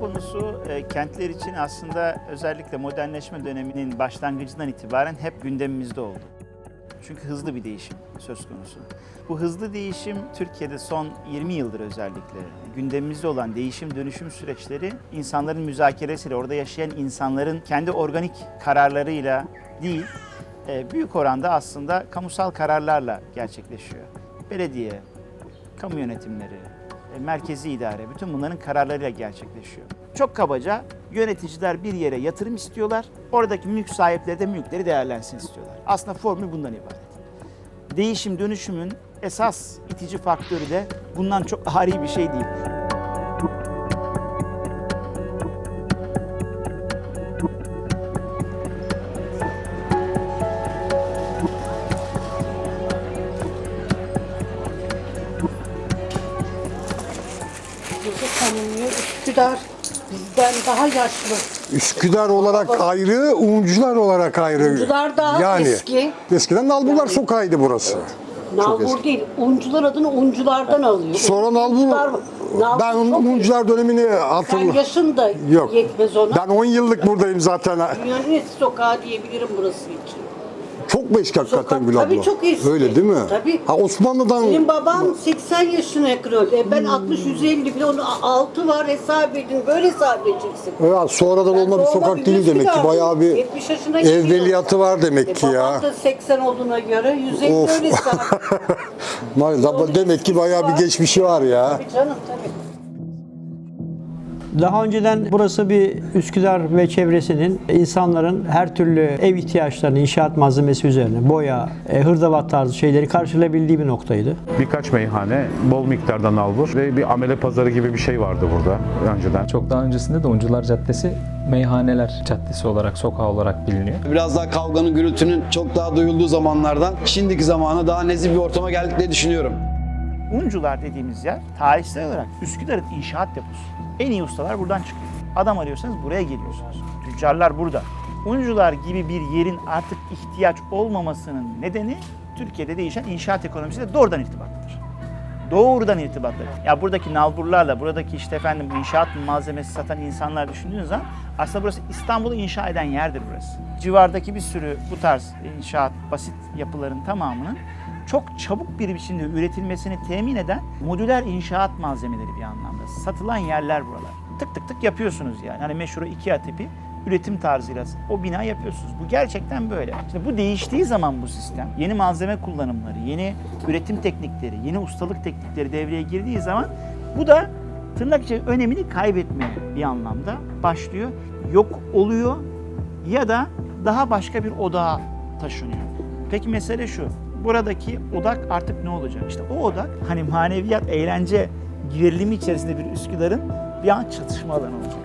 konusu e, kentler için aslında özellikle modernleşme döneminin başlangıcından itibaren hep gündemimizde oldu. Çünkü hızlı bir değişim söz konusu. Bu hızlı değişim Türkiye'de son 20 yıldır özellikle gündemimizde olan değişim dönüşüm süreçleri insanların müzakeresiyle, orada yaşayan insanların kendi organik kararlarıyla değil, e, büyük oranda aslında kamusal kararlarla gerçekleşiyor. Belediye, kamu yönetimleri, merkezi idare, bütün bunların kararlarıyla gerçekleşiyor. Çok kabaca yöneticiler bir yere yatırım istiyorlar, oradaki mülk sahipleri de mülkleri değerlensin istiyorlar. Aslında formül bundan ibaret. Değişim dönüşümün esas itici faktörü de bundan çok ari bir şey değil. Daha yaşlı. Üsküdar olarak ayrı, Uncular olarak ayrı. Uncular daha eski. Eskiden Nalburlar Sokağı'ydı burası. Nalbur değil. Uncular adını unculardan alıyor. Sonra Nalbur, Nalbur ben Uncular dönemini Sen hatırlıyorum. yaşın da Yok. yetmez ona. Ben 10 yıllık buradayım zaten. Dünyanın eski sokağı diyebilirim burası için. Çok mu eski hakikaten Gül abla? tabii çok eski. Öyle değil mi? Tabii. Ha Osmanlı'dan Benim babam 80 yaşına yakın öldü. E ben 60-150 bile onun 6 var hesap edin. Böyle hesap edeceksin. Ya sonradan olma bir sokak değil demek ki. Bayağı bir 70 yaşına gidiyor. evveliyatı var E demek ki ya. babam da 80 olduğuna göre 150 Of. öyle hesap. Demek ki bayağı bir geçmişi var ya. Tabii canım tabii. Daha önceden burası bir Üsküdar ve çevresinin insanların her türlü ev ihtiyaçlarını inşaat malzemesi üzerine boya, e, hırdavat tarzı şeyleri karşılayabildiği bir noktaydı. Birkaç meyhane, bol miktarda nalbur ve bir amele pazarı gibi bir şey vardı burada önceden. Çok daha öncesinde de Uncular Caddesi Meyhaneler Caddesi olarak, sokağı olarak biliniyor. Biraz daha kavganın, gürültünün çok daha duyulduğu zamanlardan şimdiki zamana daha nezih bir ortama geldik diye düşünüyorum. Uncular dediğimiz yer tarihsel olarak Üsküdar'ın inşaat deposu. En iyi ustalar buradan çıkıyor. Adam arıyorsanız buraya geliyorsunuz. Tüccarlar burada. Uncular gibi bir yerin artık ihtiyaç olmamasının nedeni Türkiye'de değişen inşaat ekonomisiyle doğrudan irtibatlıdır. Doğrudan irtibatlı. Ya buradaki nalburlarla, buradaki işte efendim inşaat malzemesi satan insanlar düşündüğünüz zaman aslında burası İstanbul'u inşa eden yerdir burası. Civardaki bir sürü bu tarz inşaat, basit yapıların tamamının çok çabuk bir biçimde üretilmesini temin eden modüler inşaat malzemeleri bir anlamda. Satılan yerler buralar. Tık tık tık yapıyorsunuz yani. Hani meşhur IKEA tipi üretim tarzıyla o bina yapıyorsunuz. Bu gerçekten böyle. İşte bu değiştiği zaman bu sistem, yeni malzeme kullanımları, yeni üretim teknikleri, yeni ustalık teknikleri devreye girdiği zaman bu da tırnak içi önemini kaybetmeye bir anlamda başlıyor. Yok oluyor ya da daha başka bir odağa taşınıyor. Peki mesele şu. Buradaki odak artık ne olacak? İşte o odak hani maneviyat, eğlence gerilimi içerisinde bir Üsküdar'ın bir an çatışma alanı olacak.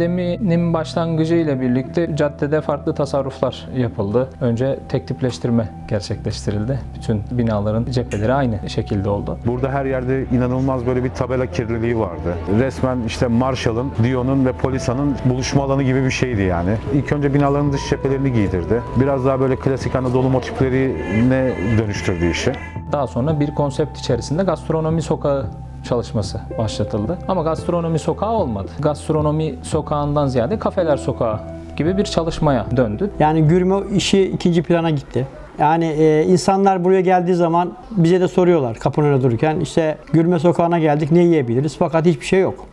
Pandeminin başlangıcı ile birlikte caddede farklı tasarruflar yapıldı. Önce tek tipleştirme gerçekleştirildi. Bütün binaların cepheleri aynı şekilde oldu. Burada her yerde inanılmaz böyle bir tabela kirliliği vardı. Resmen işte Marshall'ın, Dion'un ve Polisa'nın buluşma alanı gibi bir şeydi yani. İlk önce binaların dış cephelerini giydirdi. Biraz daha böyle klasik Anadolu motiflerine dönüştürdü işi. Daha sonra bir konsept içerisinde gastronomi sokağı çalışması başlatıldı. Ama gastronomi sokağı olmadı. Gastronomi sokağından ziyade kafeler sokağı gibi bir çalışmaya döndü. Yani gürme işi ikinci plana gitti. Yani e, insanlar buraya geldiği zaman bize de soruyorlar kapının önünde dururken işte Gürme Sokağı'na geldik ne yiyebiliriz? Fakat hiçbir şey yok.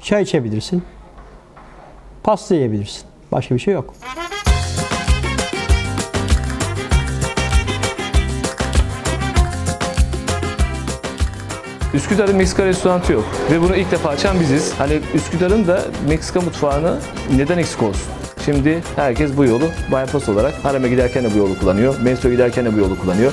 Çay içebilirsin. Pasta yiyebilirsin. Başka bir şey yok. Üsküdar'da Meksika restoranı yok ve bunu ilk defa açan biziz. Hani Üsküdar'ın da Meksika mutfağını neden eksik olsun? Şimdi herkes bu yolu bypass olarak Harem'e giderken de bu yolu kullanıyor, Menso'ya giderken de bu yolu kullanıyor.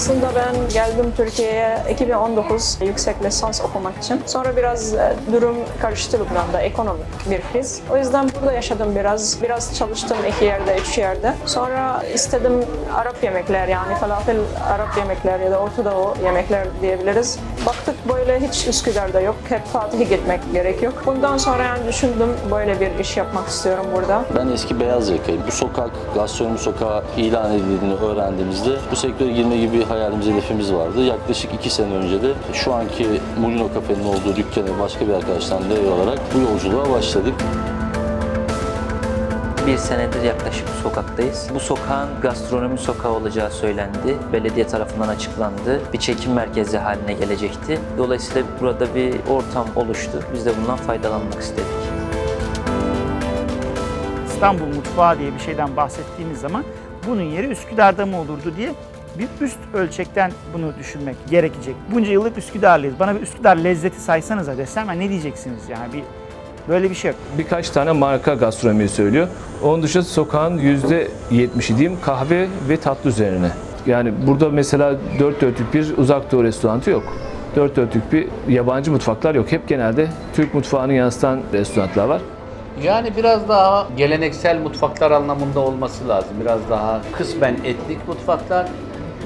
Aslında ben geldim Türkiye'ye 2019 yüksek lisans okumak için. Sonra biraz e, durum karıştı Lübnan'da, ekonomik bir kriz. O yüzden burada yaşadım biraz. Biraz çalıştım iki yerde, üç yerde. Sonra istedim Arap yemekler yani falafel Arap yemekler ya da Orta Doğu yemekler diyebiliriz. Baktık böyle hiç Üsküdar'da yok. Hep Fatih'e gitmek gerek yok. Bundan sonra yani düşündüm böyle bir iş yapmak istiyorum burada. Ben eski beyaz yakayım. Bu sokak, gastronomi sokağı ilan edildiğini öğrendiğimizde bu sektöre girme gibi hayalimiz, hedefimiz vardı. Yaklaşık iki sene önce de şu anki Mulino Cafe'nin olduğu dükkanı başka bir arkadaştan devre olarak bu yolculuğa başladık. Bir senedir yaklaşık bu sokaktayız. Bu sokağın gastronomi sokağı olacağı söylendi. Belediye tarafından açıklandı. Bir çekim merkezi haline gelecekti. Dolayısıyla burada bir ortam oluştu. Biz de bundan faydalanmak istedik. İstanbul mutfağı diye bir şeyden bahsettiğimiz zaman bunun yeri Üsküdar'da mı olurdu diye bir üst ölçekten bunu düşünmek gerekecek. Bunca yıllık Üsküdarlıyız. Bana bir Üsküdar lezzeti saysanıza desem ben ne diyeceksiniz yani bir böyle bir şey yok. Birkaç tane marka gastronomi söylüyor. Onun dışında sokağın %70'i diyeyim kahve ve tatlı üzerine. Yani burada mesela dört dörtlük bir uzak doğu restoranı yok. Dört dörtlük bir yabancı mutfaklar yok. Hep genelde Türk mutfağını yansıtan restoranlar var. Yani biraz daha geleneksel mutfaklar anlamında olması lazım. Biraz daha kısmen etnik mutfaklar,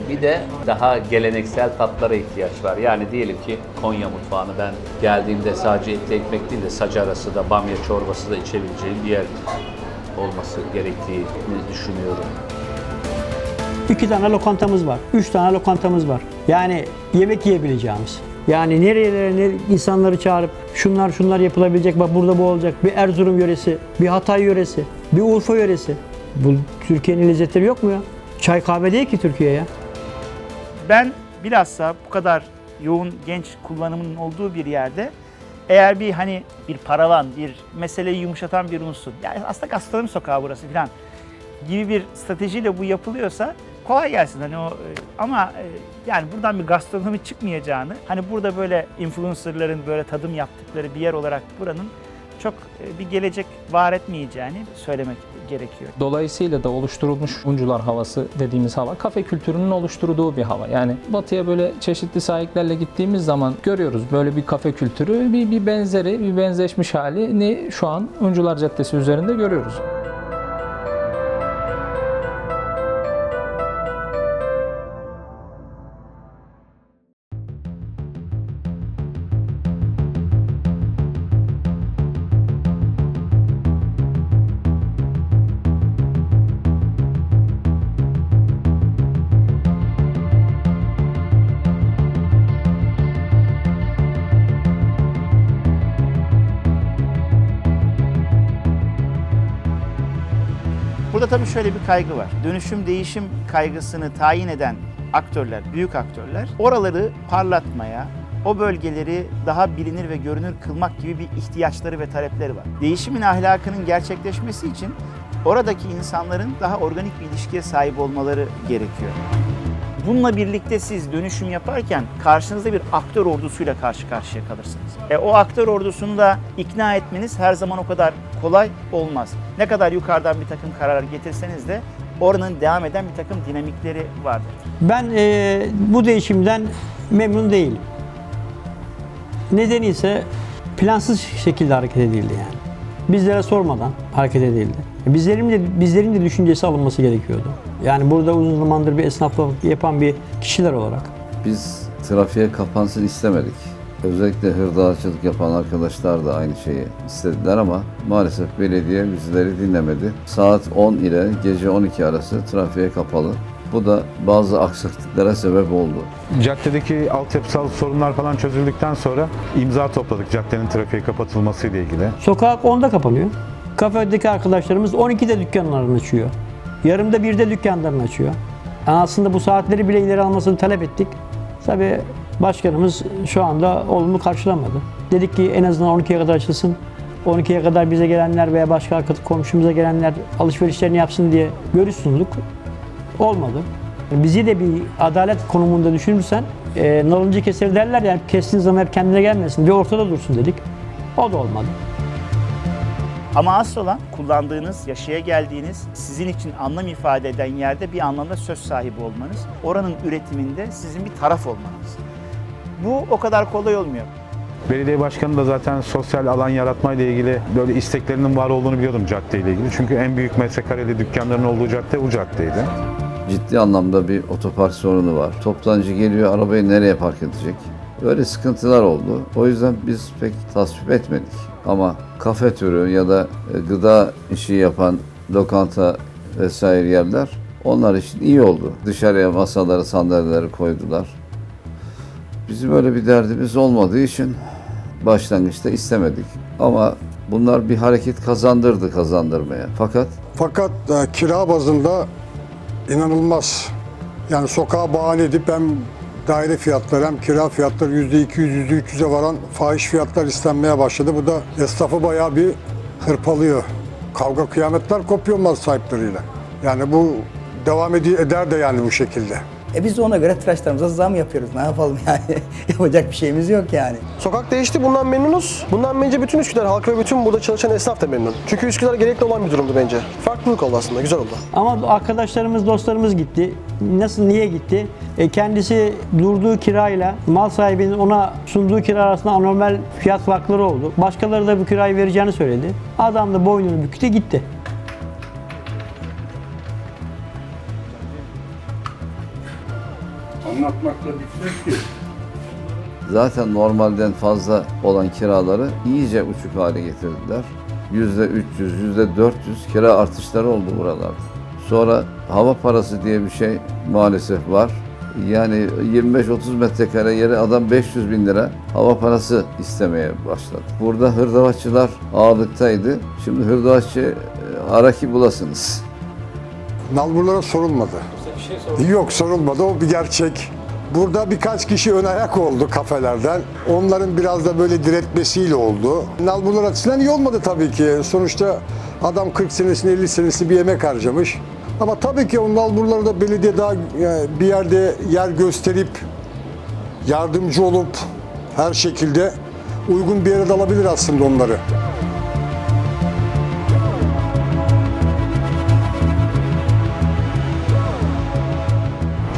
bir de daha geleneksel tatlara ihtiyaç var. Yani diyelim ki Konya mutfağını ben geldiğimde sadece etli ekmek değil de sac arası da bamya çorbası da içebileceğim bir yer olması gerektiğini düşünüyorum. İki tane lokantamız var. Üç tane lokantamız var. Yani yemek yiyebileceğimiz. Yani nerelere ne insanları çağırıp şunlar şunlar yapılabilecek bak burada bu olacak. Bir Erzurum yöresi, bir Hatay yöresi, bir Urfa yöresi. Bu Türkiye'nin lezzetleri yok mu ya? Çay kahve değil ki Türkiye ya. Ben bilhassa bu kadar yoğun genç kullanımının olduğu bir yerde eğer bir hani bir paravan, bir meseleyi yumuşatan bir unsur, yani aslında gastronomi sokağı burası falan gibi bir stratejiyle bu yapılıyorsa kolay gelsin. Hani o e, ama e, yani buradan bir gastronomi çıkmayacağını hani burada böyle influencerların böyle tadım yaptıkları bir yer olarak buranın çok e, bir gelecek var etmeyeceğini söylemek gerekiyor. Dolayısıyla da oluşturulmuş uncular havası dediğimiz hava kafe kültürünün oluşturduğu bir hava. Yani batıya böyle çeşitli sahiplerle gittiğimiz zaman görüyoruz böyle bir kafe kültürü, bir, bir benzeri, bir benzeşmiş halini şu an Uncular Caddesi üzerinde görüyoruz. Burada tabii şöyle bir kaygı var. Dönüşüm değişim kaygısını tayin eden aktörler, büyük aktörler oraları parlatmaya, o bölgeleri daha bilinir ve görünür kılmak gibi bir ihtiyaçları ve talepleri var. Değişimin ahlakının gerçekleşmesi için oradaki insanların daha organik bir ilişkiye sahip olmaları gerekiyor. Bununla birlikte siz dönüşüm yaparken karşınızda bir aktör ordusuyla karşı karşıya kalırsınız. E, o aktör ordusunu da ikna etmeniz her zaman o kadar kolay olmaz. Ne kadar yukarıdan bir takım karar getirseniz de oranın devam eden bir takım dinamikleri vardır. Ben eee, bu değişimden memnun değilim. Nedeni ise plansız şekilde hareket edildi yani. Bizlere sormadan hareket edildi. Bizlerin de, bizlerin de düşüncesi alınması gerekiyordu. Yani burada uzun zamandır bir esnaflık yapan bir kişiler olarak. Biz trafiğe kapansın istemedik. Özellikle hırdacılık yapan arkadaşlar da aynı şeyi istediler ama maalesef belediye bizleri dinlemedi. Saat 10 ile gece 12 arası trafiğe kapalı. Bu da bazı aksaklıklara sebep oldu. Caddedeki altyapısal sorunlar falan çözüldükten sonra imza topladık caddenin trafiğe kapatılması ile ilgili. Sokak 10'da kapanıyor. Kafedeki arkadaşlarımız 12'de dükkanlarını açıyor. Yarımda birde dükkanlarını açıyor. Yani aslında bu saatleri bile ileri almasını talep ettik. Tabii başkanımız şu anda olumlu karşılamadı. Dedik ki en azından 12'ye kadar açılsın. 12'ye kadar bize gelenler veya başka arkadaş komşumuza gelenler alışverişlerini yapsın diye görüş sunduk. Olmadı. Bizi de bir adalet konumunda düşünürsen e, nalıncı keser derler yani kestiğin zaman hep kendine gelmesin bir ortada dursun dedik. O da olmadı. Ama asıl olan kullandığınız, yaşaya geldiğiniz, sizin için anlam ifade eden yerde bir anlamda söz sahibi olmanız. Oranın üretiminde sizin bir taraf olmanız. Bu o kadar kolay olmuyor. Belediye başkanı da zaten sosyal alan yaratmayla ilgili böyle isteklerinin var olduğunu biliyordum caddeyle ilgili. Çünkü en büyük metrekareli dükkanların olduğu cadde bu caddeydi. Ciddi anlamda bir otopark sorunu var. Toptancı geliyor arabayı nereye park edecek? Öyle sıkıntılar oldu. O yüzden biz pek tasvip etmedik. Ama kafe türü ya da e, gıda işi yapan lokanta vesaire yerler onlar için iyi oldu. Dışarıya masaları, sandalyeleri koydular. Bizim öyle bir derdimiz olmadığı için başlangıçta istemedik. Ama bunlar bir hareket kazandırdı kazandırmaya. Fakat Fakat e, kira bazında inanılmaz. Yani sokağa bahane edip hem daire fiyatları hem kira fiyatları %200, %300'e varan fahiş fiyatlar istenmeye başladı. Bu da esnafı bayağı bir hırpalıyor. Kavga kıyametler kopuyor mal sahipleriyle. Yani bu devam eder de yani bu şekilde. E biz de ona göre tıraşlarımıza zam yapıyoruz. Ne yapalım yani? Yapacak bir şeyimiz yok yani. Sokak değişti, bundan memnunuz. Bundan bence bütün Üsküdar halkı ve bütün burada çalışan esnaf da memnun. Çünkü Üsküdar gerekli olan bir durumdu bence. Farklılık oldu aslında, güzel oldu. Ama arkadaşlarımız, dostlarımız gitti. Nasıl, niye gitti? E kendisi durduğu kirayla mal sahibinin ona sunduğu kira arasında anormal fiyat farkları oldu. Başkaları da bu kirayı vereceğini söyledi. Adam da boynunu büktü gitti. Anlatmakla bitmez ki. Zaten normalden fazla olan kiraları iyice uçuk hale getirdiler. Yüzde 300, yüzde 400 kira artışları oldu buralarda. Sonra hava parası diye bir şey maalesef var. Yani 25-30 metrekare yere adam 500 bin lira hava parası istemeye başladı. Burada hırdavatçılar ağırlıktaydı. Şimdi hırdavatçı e, araki bulasınız. Nalburlara sorulmadı. Yok sorulmadı o bir gerçek. Burada birkaç kişi ön ayak oldu kafelerden. Onların biraz da böyle diretmesiyle oldu. Nalburlar açısından iyi olmadı tabii ki. Sonuçta adam 40 senesini 50 senesini bir yemek harcamış. Ama tabii ki o nalburlara da belediye daha e, bir yerde yer gösterip yardımcı olup her şekilde uygun bir yere de alabilir aslında onları.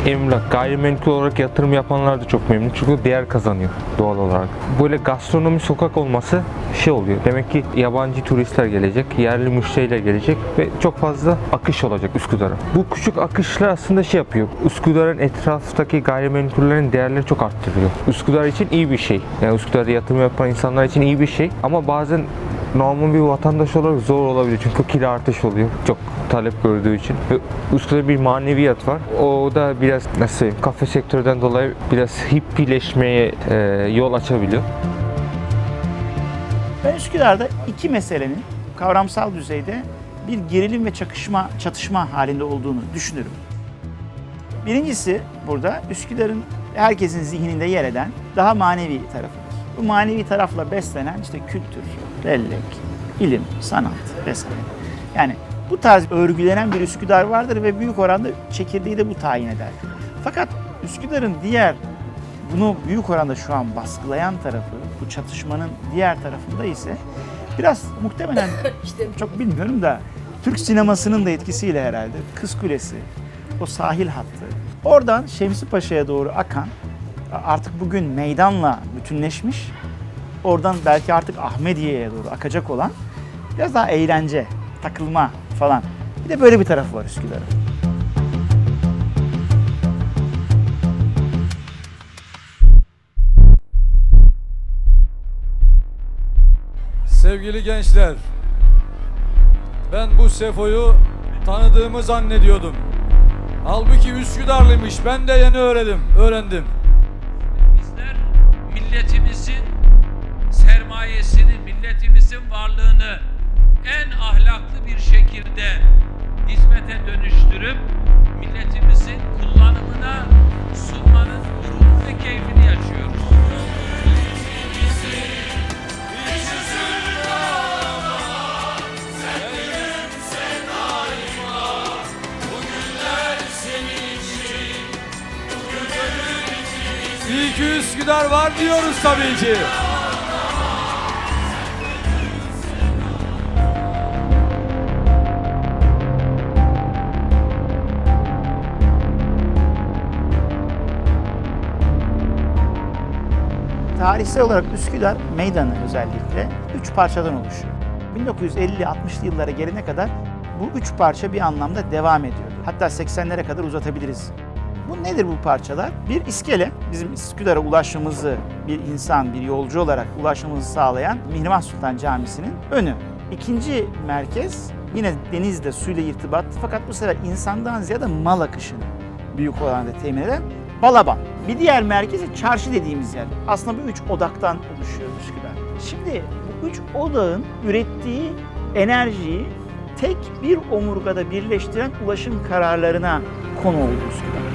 Emlak, gayrimenkul olarak yatırım yapanlar da çok memnun. Çünkü değer kazanıyor doğal olarak. Böyle gastronomi sokak olması şey oluyor. Demek ki yabancı turistler gelecek, yerli müşteriler gelecek ve çok fazla akış olacak Üsküdar'a. Bu küçük akışlar aslında şey yapıyor. Üsküdar'ın etraftaki gayrimenkullerin değerleri çok arttırıyor. Üsküdar için iyi bir şey. Yani Üsküdar'da yatırım yapan insanlar için iyi bir şey. Ama bazen normal bir vatandaş olarak zor olabilir. Çünkü kira artış oluyor. Çok talep gördüğü için. Ve Üsküdar'da bir maneviyat var. O da biraz nasıl kafe sektörden dolayı biraz hippileşmeye e, yol açabiliyor. Ben Üsküdar'da iki meselenin kavramsal düzeyde bir gerilim ve çakışma, çatışma halinde olduğunu düşünürüm. Birincisi burada Üsküdar'ın herkesin zihninde yer eden daha manevi tarafıdır. Bu manevi tarafla beslenen işte kültür, bellek, ilim, sanat vesaire. Yani bu tarz örgülenen bir Üsküdar vardır ve büyük oranda çekirdeği de bu tayin eder. Fakat Üsküdar'ın diğer bunu büyük oranda şu an baskılayan tarafı, bu çatışmanın diğer tarafında ise biraz muhtemelen çok bilmiyorum da Türk sinemasının da etkisiyle herhalde Kız Kulesi, o sahil hattı. Oradan Şemsi Paşa'ya doğru akan artık bugün meydanla bütünleşmiş. Oradan belki artık Ahmediye'ye doğru akacak olan biraz daha eğlence, takılma falan. Bir de böyle bir tarafı var Üsküdar'ın. Sevgili gençler, ben bu Sefo'yu tanıdığımı zannediyordum. Halbuki Üsküdarlıymış. Ben de yeni öğrendim. Öğrendim. En ahlaklı bir şekilde hizmete dönüştürüp milletimizin kullanımına sunmanın gururunu ve keyfini yaşıyoruz. İyi ki Üsküdar var diyoruz tabii ki. Tarihsel olarak Üsküdar meydanı özellikle üç parçadan oluşuyor. 1950-60'lı yıllara gelene kadar bu üç parça bir anlamda devam ediyordu. Hatta 80'lere kadar uzatabiliriz. Bu nedir bu parçalar? Bir iskele, bizim Üsküdar'a ulaşmamızı bir insan, bir yolcu olarak ulaşmamızı sağlayan Mihrimah Sultan Camisi'nin önü. İkinci merkez yine denizde suyla irtibatlı fakat bu sefer insandan ziyade mal akışını büyük oranda temin eden Balaban. Bir diğer merkezi çarşı dediğimiz yer. Aslında bu üç odaktan oluşuyor Üsküdar. Şimdi bu üç odağın ürettiği enerjiyi tek bir omurgada birleştiren ulaşım kararlarına konu oldu Üsküdar.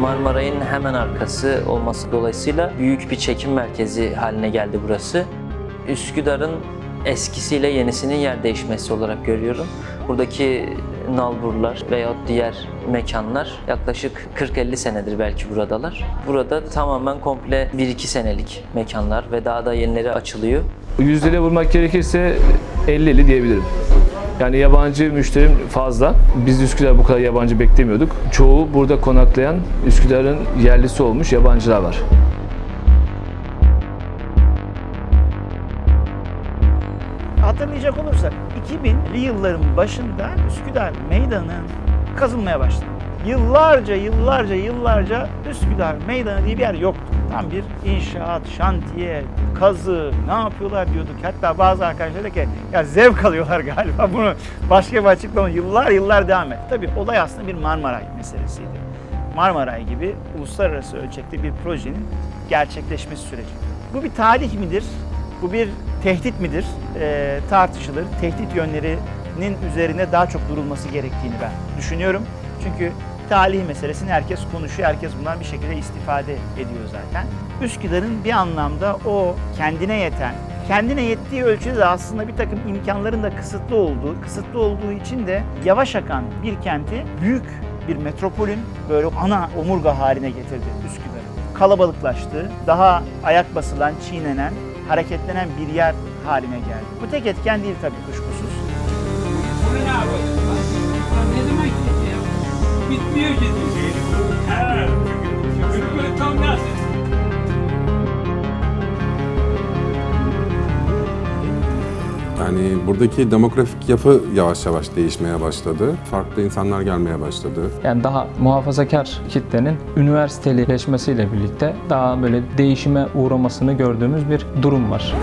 Marmaray'ın hemen arkası olması dolayısıyla büyük bir çekim merkezi haline geldi burası. Üsküdar'ın eskisiyle yenisinin yer değişmesi olarak görüyorum. Buradaki nalburlar veyahut diğer mekanlar yaklaşık 40-50 senedir belki buradalar. Burada tamamen komple 1-2 senelik mekanlar ve daha da yenileri açılıyor. Yüzdele vurmak gerekirse 50-50 diyebilirim. Yani yabancı müşterim fazla. Biz Üsküdar bu kadar yabancı beklemiyorduk. Çoğu burada konaklayan Üsküdar'ın yerlisi olmuş yabancılar var. Hatırlayacak olursak 2000'li yılların başında Üsküdar Meydanı kazılmaya başladı. Yıllarca, yıllarca, yıllarca Üsküdar Meydanı diye bir yer yoktu. Tam bir inşaat, şantiye, kazı, ne yapıyorlar diyorduk. Hatta bazı arkadaşlar dedi ki ya zevk alıyorlar galiba bunu başka bir açıklama yıllar yıllar devam etti. Tabii olay aslında bir Marmaray meselesiydi. Marmaray gibi uluslararası ölçekte bir projenin gerçekleşmesi süreci. Bu bir tarih midir? Bu bir tehdit midir? Ee, tartışılır. Tehdit yönlerinin üzerine daha çok durulması gerektiğini ben düşünüyorum. Çünkü talih meselesini herkes konuşuyor, herkes bundan bir şekilde istifade ediyor zaten. Üsküdar'ın bir anlamda o kendine yeten, kendine yettiği ölçüde de aslında bir takım imkanların da kısıtlı olduğu, kısıtlı olduğu için de yavaş akan bir kenti büyük bir metropolün böyle ana omurga haline getirdi Üsküdar'ı. Kalabalıklaştı, daha ayak basılan, çiğnenen, hareketlenen bir yer haline geldi. Bu tek etken değil tabii kuşkusuz. Bunu ne yapacağız? Ne zaman gideceğiz? Bitmiyor ki. Ha, böyle tam nasıl? Yani buradaki demografik yapı yavaş yavaş değişmeye başladı. Farklı insanlar gelmeye başladı. Yani daha muhafazakar kitlenin üniversiteleşmesiyle birlikte daha böyle değişime uğramasını gördüğümüz bir durum var.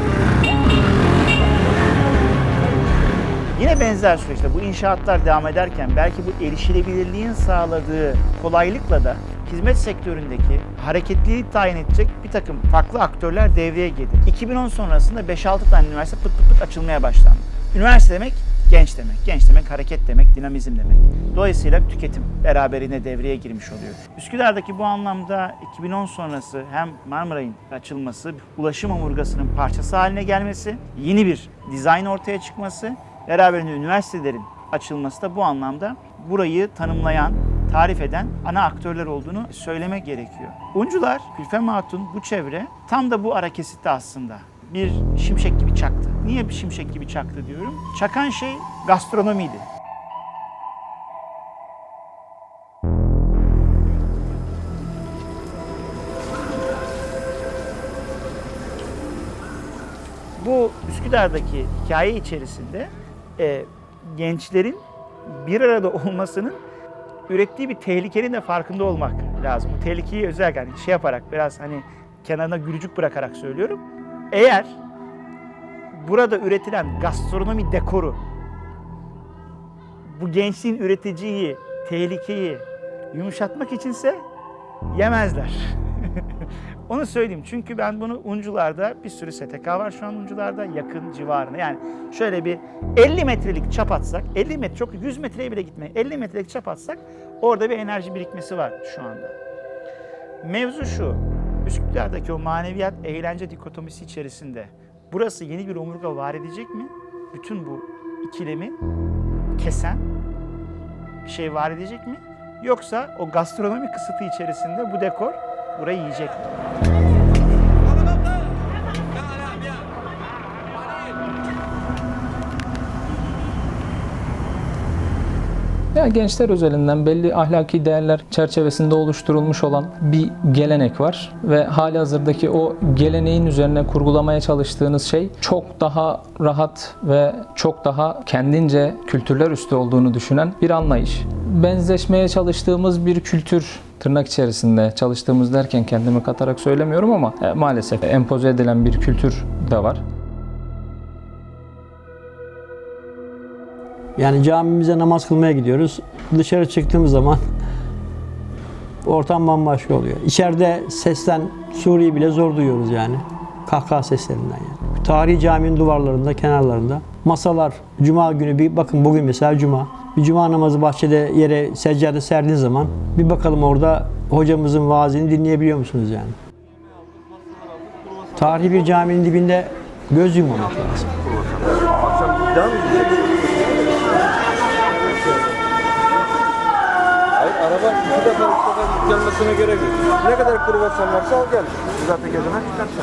Yine benzer süreçte bu inşaatlar devam ederken belki bu erişilebilirliğin sağladığı kolaylıkla da hizmet sektöründeki hareketliliği tayin edecek bir takım farklı aktörler devreye girdi. 2010 sonrasında 5-6 tane üniversite pıt pıt pıt açılmaya başlandı. Üniversite demek genç demek. Genç demek hareket demek, dinamizm demek. Dolayısıyla tüketim beraberine devreye girmiş oluyor. Üsküdar'daki bu anlamda 2010 sonrası hem Marmaray'ın açılması, ulaşım omurgasının parçası haline gelmesi, yeni bir dizayn ortaya çıkması, beraberinde üniversitelerin açılması da bu anlamda burayı tanımlayan, tarif eden ana aktörler olduğunu söylemek gerekiyor. Uncular, Gülfem Hatun bu çevre tam da bu ara kesitte aslında bir şimşek gibi çaktı. Niye bir şimşek gibi çaktı diyorum? Çakan şey gastronomiydi. Bu Üsküdar'daki hikaye içerisinde e, gençlerin bir arada olmasının ürettiği bir tehlikenin de farkında olmak lazım. Bu tehlikeyi özellikle hani şey yaparak biraz hani kenarına gülücük bırakarak söylüyorum. Eğer burada üretilen gastronomi dekoru bu gençliğin üreteceği tehlikeyi yumuşatmak içinse yemezler. Onu söyleyeyim çünkü ben bunu Uncular'da bir sürü STK var şu an Uncular'da yakın civarında. Yani şöyle bir 50 metrelik çap atsak, 50 metre çok 100 metreye bile gitmeyin. 50 metrelik çap atsak orada bir enerji birikmesi var şu anda. Mevzu şu. Üsküdar'daki o maneviyat eğlence dikotomisi içerisinde burası yeni bir omurga var edecek mi? Bütün bu ikilemi kesen bir şey var edecek mi? Yoksa o gastronomi kısıtı içerisinde bu dekor burayı yiyecek mi? Ya gençler özelinden belli ahlaki değerler çerçevesinde oluşturulmuş olan bir gelenek var ve hali hazırdaki o geleneğin üzerine kurgulamaya çalıştığınız şey çok daha rahat ve çok daha kendince kültürler üstü olduğunu düşünen bir anlayış. Benzeşmeye çalıştığımız bir kültür tırnak içerisinde çalıştığımız derken kendimi katarak söylemiyorum ama e, maalesef empoze edilen bir kültür de var. Yani camimize namaz kılmaya gidiyoruz. Dışarı çıktığımız zaman ortam bambaşka oluyor. İçeride sesten Suriye bile zor duyuyoruz yani. Kahkaha seslerinden yani. Tarihi caminin duvarlarında, kenarlarında masalar, cuma günü bir bakın bugün mesela cuma. Bir cuma namazı bahçede yere seccade serdiğin zaman bir bakalım orada hocamızın vaazini dinleyebiliyor musunuz yani? Tarihi bir caminin dibinde göz yummamak lazım. Hayır iki defa üç defa gelmesine gerek yok. Ne kadar kruvasan varsa al gel. Zaten gezemez çıkarsa.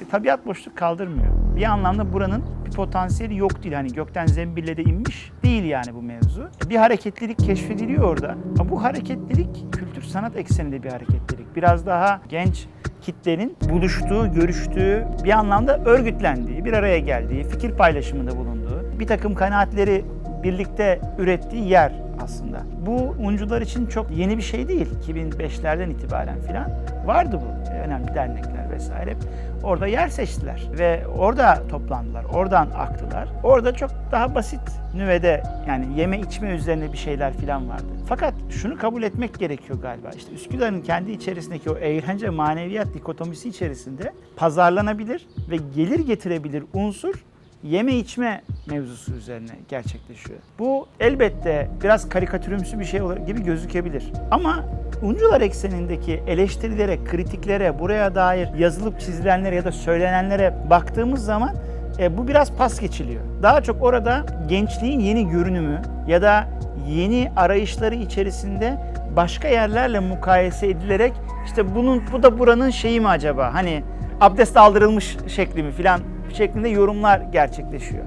E, tabiat boşluk kaldırmıyor. Bir anlamda buranın bir potansiyeli yok değil. Hani gökten zembille de inmiş değil yani bu mevzu. E, Bir hareketlilik keşfediliyor orada. Ama bu hareketlilik kültür sanat ekseninde bir hareketlilik. Biraz daha genç kitlenin buluştuğu, görüştüğü, bir anlamda örgütlendiği, bir araya geldiği, fikir paylaşımında bulunduğu, bir takım kanaatleri birlikte ürettiği yer aslında. Bu uncular için çok yeni bir şey değil. 2005'lerden itibaren filan vardı bu. Önemli dernekler vesaire. Orada yer seçtiler ve orada toplandılar. Oradan aktılar. Orada çok daha basit nüvede yani yeme içme üzerine bir şeyler filan vardı. Fakat şunu kabul etmek gerekiyor galiba. İşte Üsküdar'ın kendi içerisindeki o eğlence maneviyat dikotomisi içerisinde pazarlanabilir ve gelir getirebilir unsur yeme içme mevzusu üzerine gerçekleşiyor. Bu elbette biraz karikatürümsü bir şey gibi gözükebilir. Ama Uncular eksenindeki eleştirilere, kritiklere, buraya dair yazılıp çizilenlere ya da söylenenlere baktığımız zaman e, bu biraz pas geçiliyor. Daha çok orada gençliğin yeni görünümü ya da yeni arayışları içerisinde başka yerlerle mukayese edilerek işte bunun bu da buranın şeyi mi acaba? Hani abdest aldırılmış şekli mi filan şeklinde yorumlar gerçekleşiyor.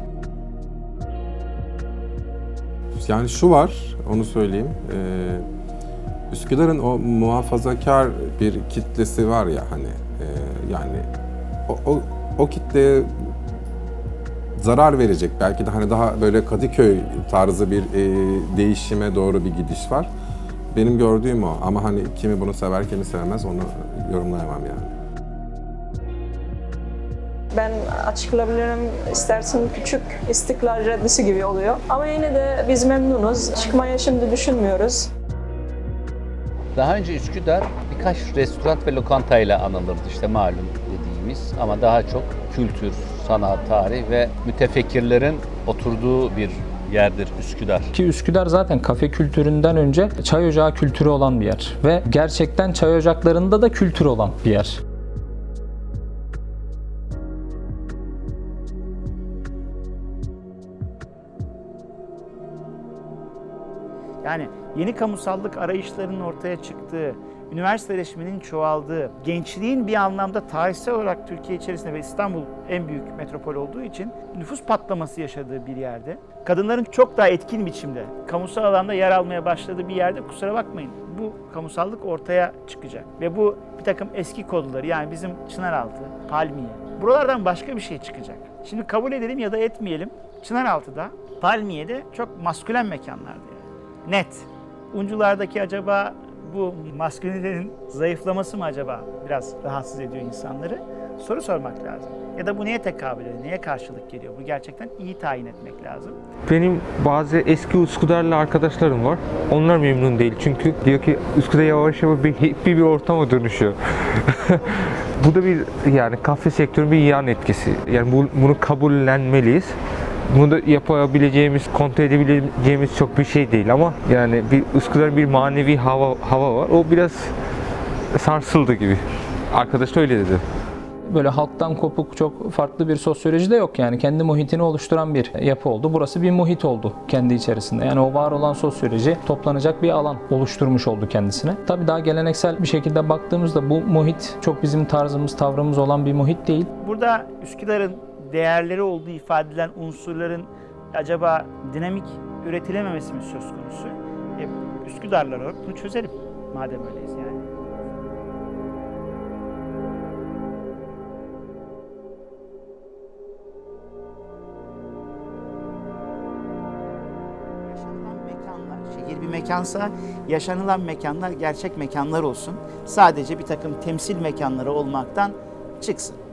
Yani şu var, onu söyleyeyim. Ee, Üsküdar'ın o muhafazakar bir kitlesi var ya hani e, yani o, o, o kitleye zarar verecek belki de hani daha böyle Kadıköy tarzı bir e, değişime doğru bir gidiş var. Benim gördüğüm o ama hani kimi bunu sever kimi sevmez onu yorumlayamam yani. Ben açıklayabilirim. İstersen küçük İstiklal Caddesi gibi oluyor. Ama yine de biz memnunuz. Çıkmaya şimdi düşünmüyoruz. Daha önce Üsküdar birkaç restoran ve lokantayla anılırdı işte malum dediğimiz ama daha çok kültür, sanat, tarih ve mütefekkirlerin oturduğu bir yerdir Üsküdar. Ki Üsküdar zaten kafe kültüründen önce çay ocağı kültürü olan bir yer. Ve gerçekten çay ocaklarında da kültür olan bir yer. Yani yeni kamusallık arayışlarının ortaya çıktığı, üniversiteleşmenin çoğaldığı, gençliğin bir anlamda tarihsel olarak Türkiye içerisinde ve İstanbul en büyük metropol olduğu için nüfus patlaması yaşadığı bir yerde, kadınların çok daha etkin biçimde kamusal alanda yer almaya başladığı bir yerde kusura bakmayın bu kamusallık ortaya çıkacak. Ve bu bir takım eski kodları yani bizim Çınaraltı, Palmiye, buralardan başka bir şey çıkacak. Şimdi kabul edelim ya da etmeyelim Çınaraltı'da, Palmiye'de çok maskülen mekanlardı. Net. Unculardaki acaba bu maskülinitenin zayıflaması mı acaba biraz rahatsız ediyor insanları? Soru sormak lazım. Ya da bu neye tekabül ediyor, neye karşılık geliyor? Bu gerçekten iyi tayin etmek lazım. Benim bazı eski Üsküdar'lı arkadaşlarım var. Onlar memnun değil çünkü diyor ki Üsküdar yavaş yavaş bir hippie bir ortama dönüşüyor. bu da bir yani kafe sektörünün bir yan etkisi. Yani bu, bunu kabullenmeliyiz. Bunu da yapabileceğimiz, kontrol edebileceğimiz çok bir şey değil ama yani bir Üsküdar bir manevi hava hava var. O biraz sarsıldı gibi. Arkadaş da öyle dedi. Böyle halktan kopuk çok farklı bir sosyoloji de yok yani kendi muhitini oluşturan bir yapı oldu. Burası bir muhit oldu kendi içerisinde. Yani o var olan sosyoloji toplanacak bir alan oluşturmuş oldu kendisine. Tabii daha geleneksel bir şekilde baktığımızda bu muhit çok bizim tarzımız, tavrımız olan bir muhit değil. Burada Üsküdar'ın değerleri olduğu ifade edilen unsurların acaba dinamik üretilememesi mi söz konusu? E, Üsküdarlar olarak bunu çözelim madem öyleyiz yani. Yaşanılan mekanlar, şehir bir mekansa yaşanılan mekanlar gerçek mekanlar olsun. Sadece bir takım temsil mekanları olmaktan çıksın.